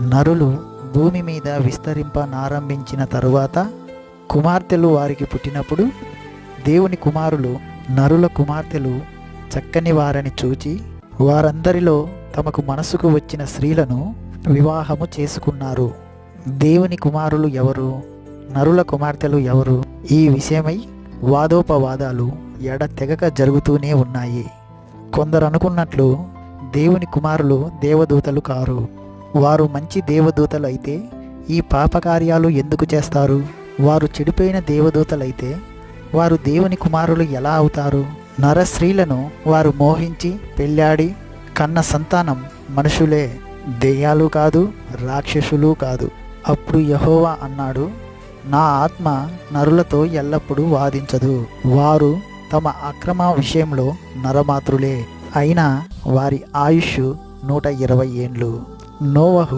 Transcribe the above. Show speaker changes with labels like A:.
A: నరులు భూమి మీద విస్తరింపనారంభించిన తరువాత కుమార్తెలు వారికి పుట్టినప్పుడు దేవుని కుమారులు నరుల కుమార్తెలు చక్కని వారని చూచి వారందరిలో తమకు మనసుకు వచ్చిన స్త్రీలను వివాహము చేసుకున్నారు. దేవుని కుమారులు ఎవరు నరుల కుమార్తెలు ఎవరు ఈ విషయమై వాదోపవాదాలు ఎడతెగక జరుగుతూనే ఉన్నాయి. కొందరు అనుకున్నట్లు దేవుని కుమారులు దేవదూతలు కారు. వారు మంచి దేవదూతలు అయితే ఈ పాపకార్యాలు ఎందుకు చేస్తారు? వారు చెడిపోయిన దేవదూతలైతే వారు దేవుని కుమారులు ఎలా అవుతారు? నరస్త్రీలను వారు మోహించి పెళ్ళాడి కన్న సంతానం మనుషులే దెయ్యాలు కాదు రాక్షసులు కాదు. అప్పుడు యహోవా అన్నాడు నా ఆత్మ నరులతో ఎల్లప్పుడూ వాదించదు. వారు తమ అక్రమ విషయంలో నరమాతృలే అయినా వారి ఆయుష్ నూట ఇరవై ఏండ్లు. ನೋವಹು